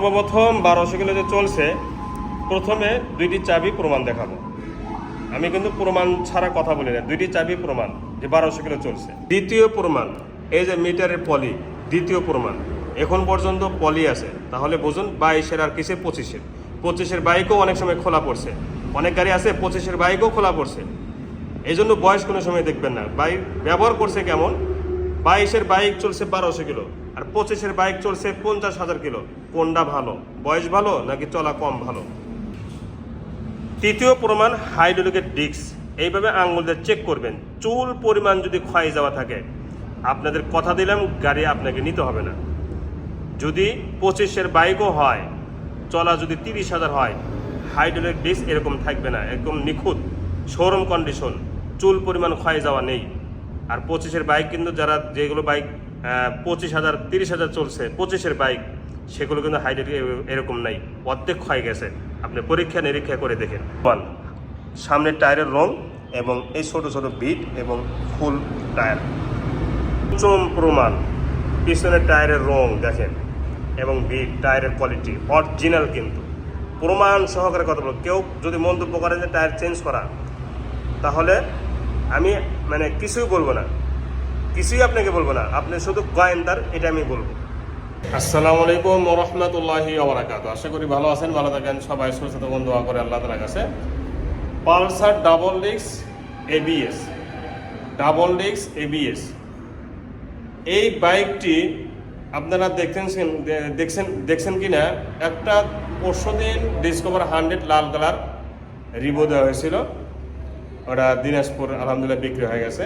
সর্বপ্রথম বারোশো কিলো যে চলছে, প্রথমে দুইটি চাবি প্রমাণ দেখাবো। আমি কিন্তু প্রমাণ ছাড়া কথা বলি না। দুইটি চাবি প্রমাণ যে বারোশো কিলো চলছে। দ্বিতীয় প্রমাণ, এই যে মিটারের পলি, দ্বিতীয় প্রমাণ। এখন পর্যন্ত পলি আছে। তাহলে বুঝুন বাইশের আর কিসের পঁচিশের? পঁচিশের বাইকও অনেক সময় খোলা পড়ছে। অনেক গাড়ি আছে, পঁচিশের বাইকও খোলা পড়ছে। এই জন্য বয়স কোনো সময় দেখবেন না। বাইক ব্যবহার করছে কেমন? বাইশের বাইক চলছে বারোশো কিলো। আর পঁচিশের বাইক চলছে পঞ্চাশ হাজার কিলো। কোনটা ভালো? বয়স ভালো নাকি চলা কম ভালো? তৃতীয় প্রমাণ, হাইড্রোলিকের ডিস্ক। এইভাবে আঙ্গুল দিয়ে চেক করবেন। চুল পরিমাণ যদি ক্ষয় যাওয়া থাকে। আপনাদের কথা দিলাম, গাড়ি আপনাকে নিতে হবে না। যদি পঁচিশের বাইকও হয়, চলা যদি তিরিশ হাজার হয়, হাইড্রোলিক ডিস্ক এরকম থাকবে না, একদম নিখুঁত শোরুম কন্ডিশন চুল পরিমাণ ক্ষয় যাওয়া নেই। আর পঁচিশের বাইক কিন্তু যারা যেগুলো বাইক পঁচিশ হাজার, তিরিশ হাজার চলছে। পঁচিশের বাইক সেগুলো কিন্তু হাইড্রোলিক এরকম নাই। অর্ধেক ক্ষয় গেছে। আপনি পরীক্ষা নিরীক্ষা করে দেখেন। ওয়ান সামনের টায়ারের রং এবং এই ছোট ছোট বিট এবং ফুল টায়ার চম প্রমাণ। পিছনের টায়ারের রং দেখেন এবং বিট টায়ারের কোয়ালিটি অরিজিনাল কিন্তু। প্রমাণ সহকারে কথা বলব। কেউ যদি মন্তব্য করেন যে টায়ার চেঞ্জ করা, তাহলে আমি মানে কিছুই বলব না। কিছুই আপনাকে বলব না। আপনি শুধু গোয়েন্দার, এটা আমি বলব। আসসালামু আলাইকুম রহমতুল্লাহি ওবরাকাত আশা করি ভালো আছেন, ভালো থাকেন। সবাই সুস্থ থাকুন, দোয়া করে আল্লাহ তালার কাছে। পালসার ডাবল ডিক্স এবিএস ডাবল ডিক্স এবিএস এই বাইকটি আপনারা দেখছেন দেখছেন দেখছেন কি না একটা পরশু দিন ডিসকভার হান্ড্রেড লাল কালার রিভো দেওয়া হয়েছিল। ওটা দিনাজপুর আলহামদুলিল্লাহ বিক্রি হয়ে গেছে।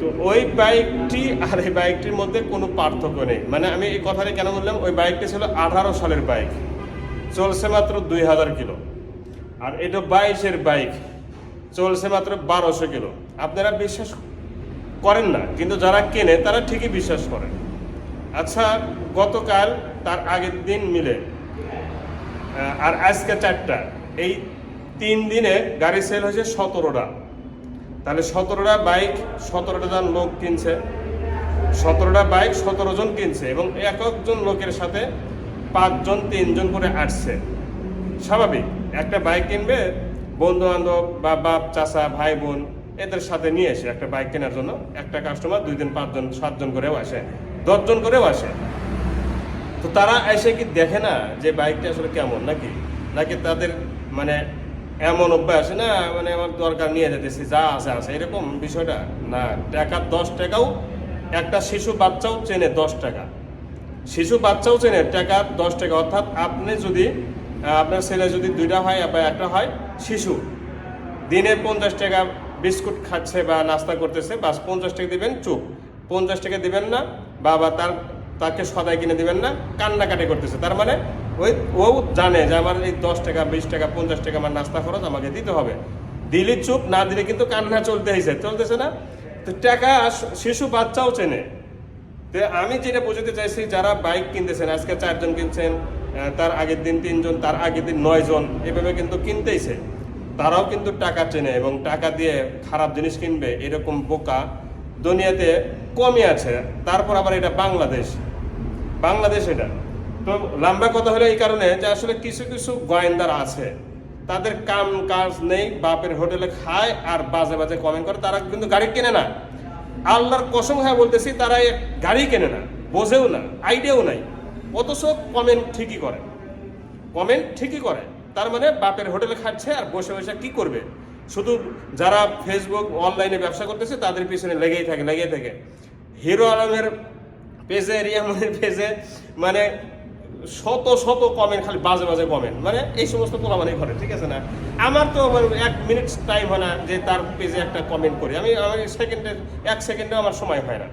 তো ওই বাইকটি আর এই বাইকটির মধ্যে কোনো পার্থক্য নেই। মানে আমি এই কথাটা কেন বললাম? ওই বাইকটি ছিল আঠারো সালের বাইক চলছে মাত্র দুই হাজার কিলো। আর এটা বাইশের বাইক চলছে মাত্র বারোশো কিলো। আপনারা বিশ্বাস করেন না, কিন্তু যারা কেনে, তারা ঠিকই বিশ্বাস করে আচ্ছা গতকাল তার আগের দিন মিলে আর আজকে চারটা। এই তিন দিনে গাড়ি সেল হয়েছে সতেরোটা। তাহলে সতেরোটা বাইক, সতেরোটা জন লোক কিনছে। সতেরোটা বাইক, সতেরো জন কিনছে এবং এক একজন লোকের সাথে পাঁচজন তিনজন করে আসছে। স্বাভাবিক, একটা বাইক কিনবে বন্ধু বান্ধব বা বাপ, চাচা ভাই বোন এদের সাথে নিয়ে এসে একটা বাইক কেনার জন্য একটা কাস্টমার দুই দিন পাঁচজন সাতজন করেও আসে দশজন করেও আসে। তো তারা এসে কি দেখে না যে বাইকটা আসলে কেমন নাকি? নাকি তাদের মানে এমন অভ্যাস, না মানে আমার দরকার নিয়ে যেতেছি, যা আছে আছে, এরকম বিষয়টা, না, টাকা দশ টাকাও, একটা শিশু বাচ্চাও চেনে দশ টাকা। শিশু বাচ্চাও চেনে টাকা দশ টাকা, অর্থাৎ আপনি যদি আপনার ছেলে যদি দুইটা হয় বা একটা হয়, শিশু দিনে পঞ্চাশ টাকা বিস্কুট খাচ্ছে বা নাস্তা করতেছে, বাস পঞ্চাশ টাকা দিবেন, চুপ। পঞ্চাশ টাকা দিবেন না বা তার, তাকে সদাই কিনে দিবেন না, কান্নাকাটি করতেছে, তার মানে ওই, ও জানে যে আমার এই দশ টাকা, বিশ টাকা, পঞ্চাশ টাকা আমার নাস্তা খরচ আমাকে দিতে হবে। দিলে চুপ, না দিলে কিন্তু কান্না চলতে হয়েছে চলতেছে না? তো টাকা শিশু বাচ্চাও চেনে। তো আমি যেটা বোঝাতে চাইছি, যারা বাইক কিনতেছেন, আজকে চারজন কিনছেন তার আগের দিন তিনজন, তার আগের দিন নয় জন এভাবে কিন্তু কিনতেইছে। তারাও কিন্তু টাকা চেনে এবং টাকা দিয়ে খারাপ জিনিস কিনবে, এরকম বোকা দুনিয়াতে কমই আছে। তারপর আবার এটা বাংলাদেশ। বাংলাদেশ এটা। তো লম্বা কথা হলো এই কারণে যে আসলে কিছু কিছু গোয়েন্দার আছে, তাদের কাম কাজ নেই, বাপের হোটেলে খায় আর বাজে বাজে কমেন্ট করে, তারা কিন্তু গাড়ি কেনে না। আল্লাহর কসম হয়ে বলতেছি, তারা গাড়ি কেনে না, বোঝেও না আইডিয়াও নাই। অথচ কমেন্ট ঠিকই করে। কমেন্ট ঠিকই করে। তার মানে বাপের হোটেলে খাচ্ছে আর বসে বসে কি করবে? শুধু যারা ফেসবুক অনলাইনে ব্যবসা করতেছে, তাদের পিছনে লেগেই থাকে লেগেই থাকে। হিরো আলমের পেজে রিয়ামনের পেজে মানে শত শত কমেন্ট খালি বাজে বাজে কমেন্ট মানে এই সমস্ত পোলামানি করে, ঠিক আছে না? আমার তো এক মিনিট টাইম হয় না যে তার পেজে একটা কমেন্ট করি। আমি আমার সেকেন্ডে এক সেকেন্ডেও আমার সময় হয় না।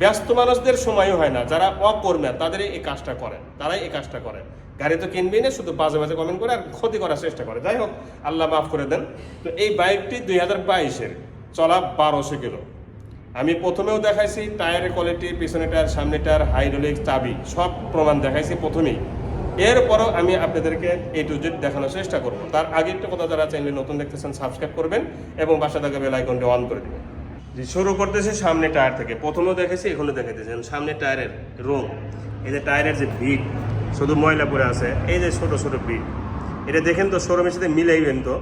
ব্যস্ত মানুষদের সময়ও হয় না। যারা অকর্মী, তাদের এই কাজটা করেন। তারাই এই কাজটা করে গাড়ি তো কিনবেই না, শুধু বাজে বাজে কমেন্ট করে আর ক্ষতি করার চেষ্টা করে। যাই হোক, আল্লাহ মাফ করে দেন। তো এই বাইকটি দুই হাজার বাইশের, চলা বারোশো কিলো। আমি প্রথমেও দেখাইছি টায়ারের কোয়ালিটি পিছনে টায়ার সামনে টায়ার হাইড্রোলিক চাবি, সব প্রমাণ দেখাইছি প্রথমেই। এরপরও আমি আপনাদেরকে এই টু জেড দেখানোর চেষ্টা করব। তার আগে একটা কথা যারা চ্যানেলে নতুন দেখতেছেন সাবস্ক্রাইব করবেন এবং বাসা থেকে বেল আইকনটি অন করে দেবেন। যে শুরু করতেছে সামনে টায়ার থেকে। প্রথমেও দেখেছি এখনও দেখাইতেছি। সামনে টায়ারের রোম এই যে টায়ারের যে ভিট শুধু ময়লা পরে আছে, এই যে ছোট ছোট বিট এটা দেখেন তো শোরুমের সাথে মিলাইবেন তো?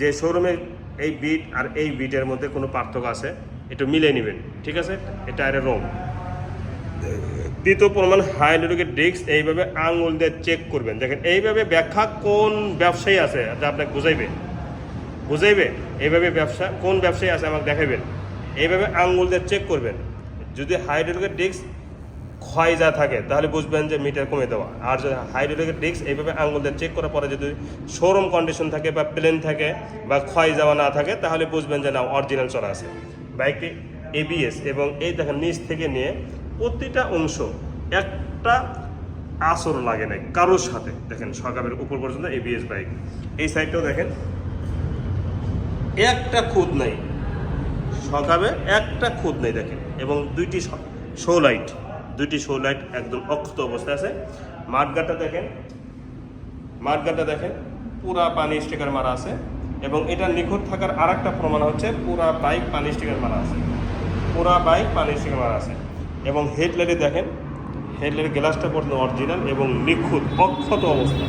যে শোরুমের এই বিট আর এই বিটের মধ্যে কোনো পার্থক্য আছে? একটু মিলিয়ে নেবেন, ঠিক আছে? এটা একটা রোম। দ্বিতীয় প্রমাণ হাইড্রোলিকের ডিস্ক এইভাবে আঙুল দিয়ে চেক করবেন। দেখেন, এইভাবে ব্যাখ্যা কোন ব্যবসায়ী আছে? এটা আপনাকে বুঝাইবে। বুঝাইবে? এইভাবে ব্যবসা, কোন ব্যবসায়ী আছে আমাকে দেখাবেন এইভাবে আঙুল দিয়ে চেক করবেন। যদি হাইড্রোলিকের ডিস্ক ক্ষয় যা থাকে, তাহলে বুঝবেন যে মিটার কমে দেওয়া। আর যদি হাইড্রোলিকের ডিস্ক এইভাবে আঙুল দিয়ে চেক করার পরে যদি শোরুম কন্ডিশন থাকে বা প্লেন থাকে বা ক্ষয় যাওয়া না থাকে, তাহলে বুঝবেন যে না অরিজিনাল চলা আছে। বাইকটি এবিএস এবং এই দেখেন নিচ থেকে নিয়ে প্রতিটা অংশ একটা আসর লাগে নাই, কারোর সাথে। দেখেন সকালের উপর পর্যন্ত এবিএস বাইক। এই সাইডটাও দেখেন, একটা খুদ নাই। সকালে একটা খুদ নেই দেখেন, এবং দুইটি শো লাইট দুইটি শো লাইট একদম অক্ষত অবস্থায় আছে। মাঠগাটা দেখেন মাঠগাটা দেখেন, পুরা পানি স্টিকার মারা আছে। এবং এটা নিখুঁত থাকার আর একটা প্রমাণ হচ্ছে, পুরা বাইক পানি স্টিকার মারা আছে। পুরা বাইক পানি স্টিকার মারা আছে। এবং হেডলাইটে দেখেন হেডলাইটের গ্লাসটা পর্যন্ত অরিজিনাল এবং নিখুঁত, অক্ষত অবস্থা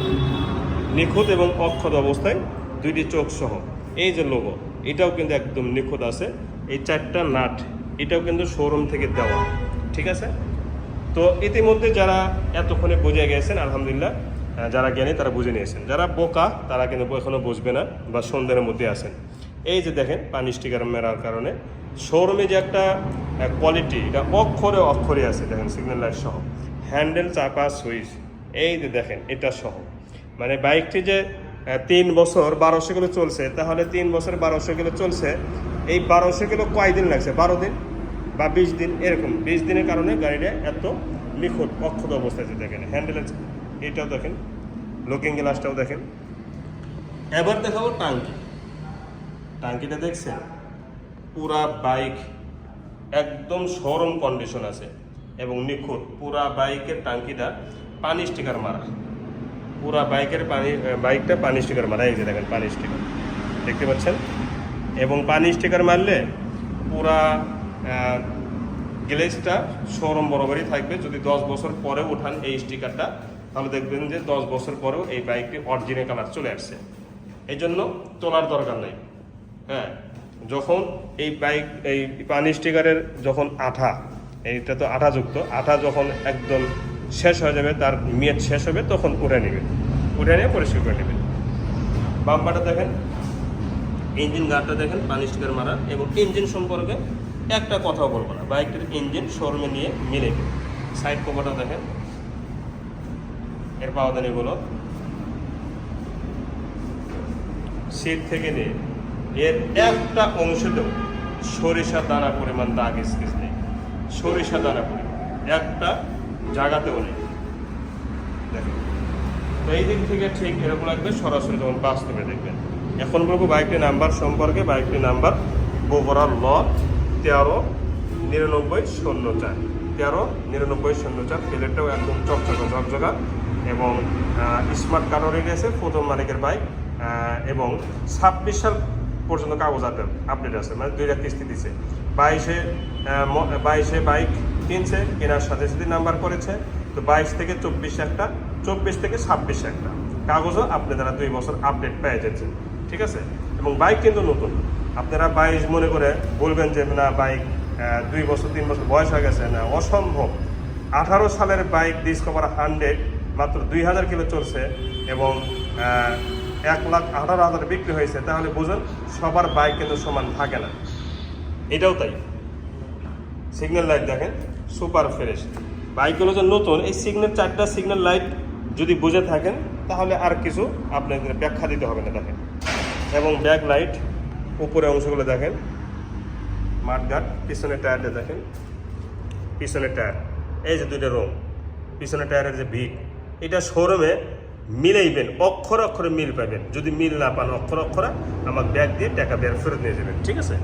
নিখুঁত এবং অক্ষত অবস্থায় দুইটি চোখ সহ। এই যে লোগো এটাও কিন্তু একদম নিখুঁত আছে। এই চারটা নাট, এটাও কিন্তু শোরুম থেকে দেওয়া। ঠিক আছে? তো ইতিমধ্যে যারা এতক্ষণে বুঝে গেছেন, আলহামদুলিল্লাহ যারা জ্ঞানী, তারা বুঝে নিয়েছেন। যারা বোকা, তারা কিন্তু এখনও বুঝবে না বা সন্দেহের মধ্যে আছেন। এই যে দেখেন পানি স্টিকার মেরার কারণে শোরুমে যে একটা কোয়ালিটি এটা অক্ষরে অক্ষরে আছে, দেখেন সিগন্যাল লাইট সহ। হ্যান্ডেল চাপা সুইচ এই যে দেখেন, এটা সহ। মানে বাইকটি যে তিন বছর বারোশো কিলো চলছে, তাহলে তিন বছর বারোশো কিলো চলছে, এই বারোশো কিলো কয়দিন লাগছে? বারো দিন বা বিশ দিন, এরকম। বিশ দিনের কারণে গাড়িটা এত নিখুঁত, অক্ষত অবস্থায় দেখেন। হ্যান্ডেল এটাও দেখেন লুকিং গ্লাসটাও দেখেন। এবার দেখাবো টাঙ্কি। টাঙ্কিটা দেখছেন? পুরা বাইক একদম সরম কন্ডিশন আছে এবং নিখুঁত। পুরা বাইকের টাঙ্কিটা পানি স্টিকার মারা। পুরা বাইকের পানি বাইকটা পানি স্টিকার মারা। এই যে দেখেন, পানি স্টিকার দেখতে পাচ্ছেন? এবং পানি স্টিকার মারলে পুরা গ্লেজটা শোরুম বরাবরই থাকবে। যদি দশ বছর পরে উঠান, এই স্টিকারটা তাহলে দেখবেন যে দশ বছর পরেও এই বাইকটি অরিজিনাল কালার চলে আসছে। এই জন্য তোলার দরকার নেই। হ্যাঁ যখন এই বাইক এই পানি স্টিকারের যখন আঠা, এইটা তো আঠাযুক্ত, আঠা যখন একদম শেষ হয়ে যাবে, তার মেয়াদ শেষ হবে, তখন উঠে নেবেন উঠে নিয়ে পরিষ্কার করে নেবেন বাম্পারটা দেখেন ইঞ্জিন গার্ডটা দেখেন, পানি স্টিকার মারা এবং ইঞ্জিন সম্পর্কে একটা কথাও বলব না। বাইকটির ইঞ্জিন শোরুমে নিয়ে মিলে সাইড কভারটা দেখেন এর পাওয়াদানিগুলো সিট থেকে নিয়ে। এর একটা অংশতেও সরিষা দানা পরিমাণ দাগ স্কেচ নেই। সরিষা দানা পরিমাণ। একটা জায়গাতেও নেই। তো এই দিক থেকে ঠিক এরকম লাগবে, সরাসরি যখন বাস্তবে দেখবেন। এখন বলব বাইকটির নাম্বার সম্পর্কে, বাইকটির নাম্বার গোবরা ল তেরো নিরানব্বই শূন্য চার। তেরো নিরানব্বই শূন্য চার, প্লেটটাও একদম চকচকা, ঝকঝকা। এবং স্মার্ট কার্ডও গেছে প্রথম মালিকের বাইক এবং ছাব্বিশ সাল পর্যন্ত কাগজ আপডেট আছে মানে দুই দুইটা কিস্তি দিছে। বাইশে বাইশে বাইক কিনছে, কেনার সাথে সাথে নাম্বার করেছে, তো বাইশ থেকে চব্বিশ একটা, চব্বিশ থেকে ছাব্বিশ একটা। কাগজও আপনি তারা দুই বছর আপডেট পেয়ে যাচ্ছেন, ঠিক আছে? এবং বাইক কিন্তু নতুন। আপনারা বাইশ মনে করে বলবেন যে, না বাইক দুই বছর, তিন বছর বয়স হয়ে গেছে, না, অসম্ভব। আঠারো সালের বাইক ডিসকভার হান্ড্রেড মাত্র দুই হাজার কিলো চলছে এবং এক লাখ আঠারো হাজার বিক্রি হয়েছে, তাহলে বুঝুন, সবার বাইক কিন্তু সমান থাকে না। এটাও তাই। সিগন্যাল লাইট দেখেন সুপার ফ্রেশ বাইকগুলো যে নতুন, এই সিগন্যাল চারটা সিগন্যাল লাইট যদি বুঝে থাকেন, তাহলে আর কিছু আপনাদের ব্যাখ্যা দিতে হবে না, দেখেন। এবং ব্যাক লাইট উপরে অংশগুলো দেখেন। মাঠঘাট পিছনের টায়ারটা দেখেন। পিছনের টায়ার এই যে দুইটা রং পিছনের টায়ারের যে ভিট এটা শোরুমে মিলাইবেন, অক্ষর অক্ষরে মিল পাবেন যদি মিল না পান অক্ষর অক্ষরে আমার ব্যাগ দিয়ে টাকা বের ফেরত নিয়ে যাবেন, ঠিক আছে?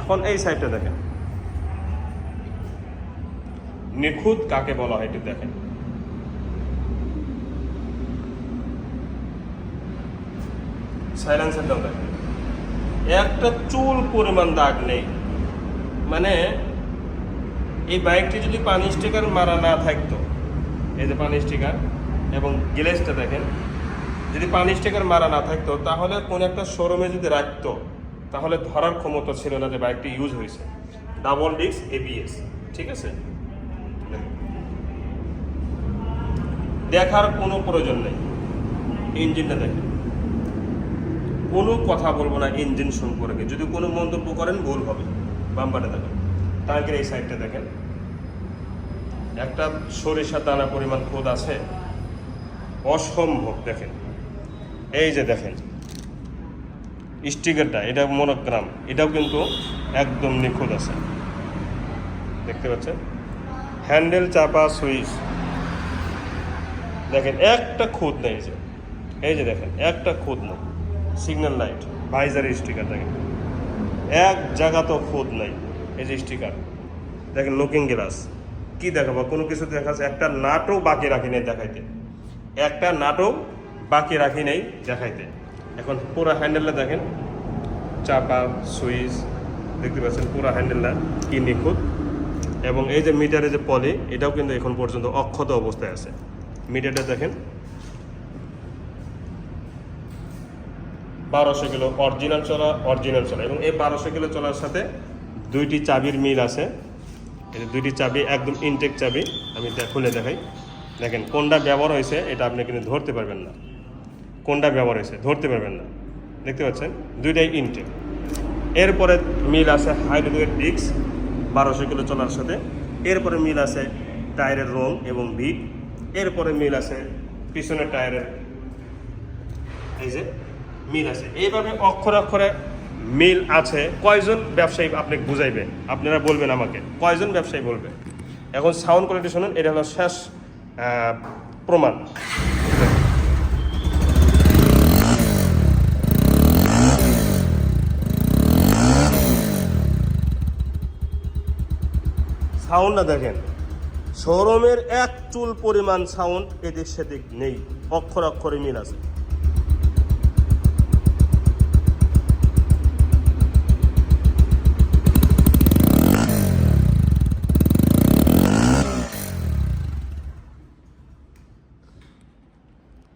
এখন এই সাইডটা দেখেন। নিখুঁত কাকে বলা হয় একটু দেখেন। সাইলেন্সারটাও দেখেন একটা চুল পরিমাণ দাগ নেই। মানে এই বাইকটি যদি পানি স্টিকার মারা না থাকতো এই যে পানি স্টিকার এবং গ্লেসটা দেখেন। যদি পানি স্টিকার মারা না থাকতো, তাহলে কোন একটা শোরুমে যদি রাখতো, তাহলে ধরার ক্ষমতা ছিল না যে বাইকটি ইউজ হয়েছে। ডাবল ডিস্ক এবিএস ঠিক আছে? দেখার কোনো প্রয়োজন নেই। ইঞ্জিনটা দেখেন। কোনো কথা বলব না, ইঞ্জিন সম্পর্কে যদি কোনো মন্তব্য করেন, ভুল হবে। বাম্পারে দেখেন। টাঙ্কের এই সাইডটা দেখেন। একটা সরিষা দানা পরিমাণ খোদ আছে, অসম্ভব দেখেন। এই যে দেখেন, স্টিকারটা, এটা মনোগ্রাম এটাও কিন্তু একদম নিখুঁত আছে। দেখতে পাচ্ছেন? হ্যান্ডেল চাপা সুইচ। দেখেন, একটা খুদ নেই যে। এই যে দেখেন, একটা খুদ নেই। সিগন্যাল লাইট ভাইজার স্টিকার দেখেন। এক জায়গা তো খুদ নাই, এই যে স্টিকার। দেখেন, লুকিং গ্লাস। কি দেখাবো? কোনো কিছু দেখাচ্ছে একটা নাটক বাকি রাখি নেই দেখাইতে। একটা নাটক বাকি রাখি নেই দেখাইতে। এখন পুরো হ্যান্ডেলটা দেখেন। চাপা, সুইচ, দেখতে পাচ্ছেন পুরো হ্যান্ডেলটা কি নিখুঁত। এবং এই যে মিটারে যে পলি এটাও কিন্তু এখন পর্যন্ত অক্ষত অবস্থায় আছে। মিটারটা দেখেন। বারোশো কিলো অরিজিনাল চলা অরিজিনাল চলা। এবং এই বারোশো কিলো চলার সাথে দুইটি চাবির মিল আছে। এই দুইটি চাবি, একদম ইনটেক চাবি, আমি খুলে দেখাই। দেখেন, কোনটা ব্যবহার হয়েছে, এটা আপনি কিন্তু ধরতে পারবেন না। কোনটা ব্যবহার হয়েছে, ধরতে পারবেন না। দেখতে পাচ্ছেন? দুইটাই ইনটেক এরপরে মিল আছে হাইড্রোলিক ডিস্ক, বারোশো কিলো চলার সাথে। এরপরে মিল আছে টায়ারের রং এবং ভিট এরপরে মিল আছে পিছনের টায়ারের, এই যে, মিল আছে। এইভাবে অক্ষরে অক্ষরে মিল আছে। কয়জন ব্যবসায়ী আপনি বুঝাইবে আপনারা বলবেন আমাকে। কয়জন ব্যবসায়ী বলবে? এখন সাউন্ড কোয়ালিটি শুনুন, এটা হলো শেষ প্রমাণ। সাউন্ডটা দেখেন। শোরুমের এক চুল পরিমাণ সাউন্ড এদিক সেদিক নেই। অক্ষর অক্ষরে মিল আছে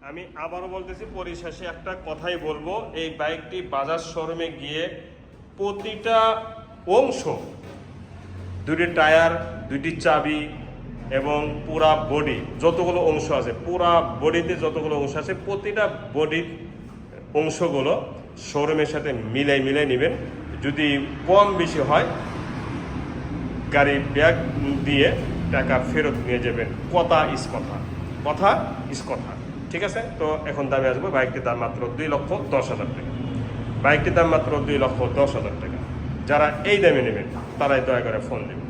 আমি আবারও বলতেছি, পরিশেষে একটা কথাই বলব, এই বাইকটি বাজার শোরুমে গিয়ে প্রতিটা অংশ, দুটি টায়ার, দুটি চাবি এবং পুরা বডি, যতগুলো অংশ আছে, পুরা বডিতে যতগুলো অংশ আছে, প্রতিটা বডির অংশগুলো শোরুমের সাথে মিলাই মিলাই নেবেন। যদি কম বেশি হয় গাড়ির ব্যাগ দিয়ে টাকা ফেরত নিয়ে যাবেন। কথা ইস কথা কথা ইস কথা। ঠিক আছে? তো এখন দামে আসব, বাইকটির দাম মাত্র দুই লক্ষ দশ হাজার টাকা। বাইকটির দাম মাত্র দুই লক্ষ দশ হাজার টাকা। যারা এই দামে নেবেন, তারাই দয়া করে ফোন দেবেন।